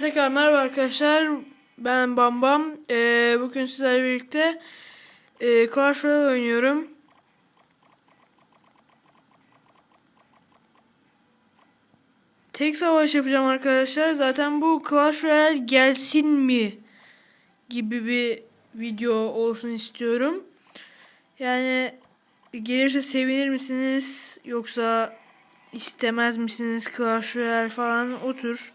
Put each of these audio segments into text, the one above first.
Tekrar merhaba arkadaşlar. Ben Bambam. Ee, bugün sizlerle birlikte e, Clash Royale oynuyorum. Tek savaş yapacağım arkadaşlar. Zaten bu Clash Royale gelsin mi gibi bir video olsun istiyorum. Yani gelirse sevinir misiniz yoksa istemez misiniz Clash Royale falan otur.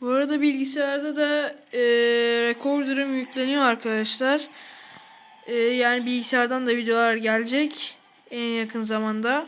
Bu arada bilgisayarda da e, recorder'ım yükleniyor arkadaşlar. E, yani bilgisayardan da videolar gelecek en yakın zamanda.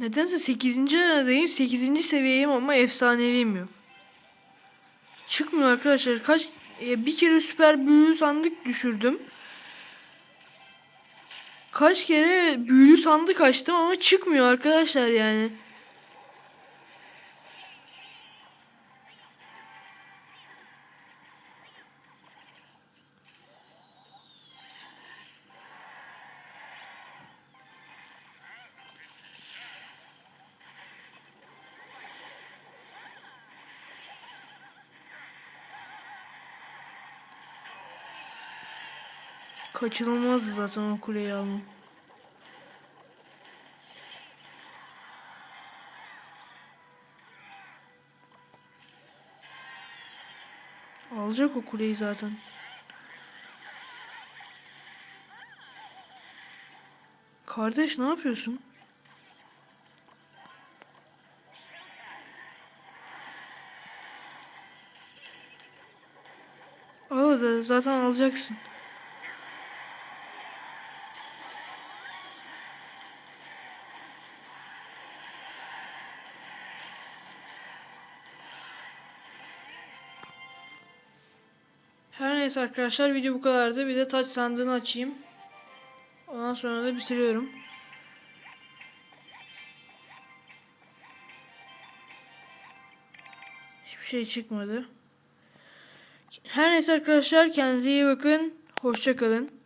Nedense 8. aradayım. 8. seviyeyim ama efsaneviyim yok. Çıkmıyor arkadaşlar. Kaç e, bir kere süper büyülü sandık düşürdüm. Kaç kere büyülü sandık açtım ama çıkmıyor arkadaşlar yani. Kaçınılmazdı zaten o kuleyi almam. Alacak o kuleyi zaten. Kardeş ne yapıyorsun? Al zaten alacaksın. Neyse arkadaşlar video bu kadardı. Bir de taç sandığını açayım. Ondan sonra da bitiriyorum. Hiçbir şey çıkmadı. Her neyse arkadaşlar kendinize iyi bakın. Hoşça kalın.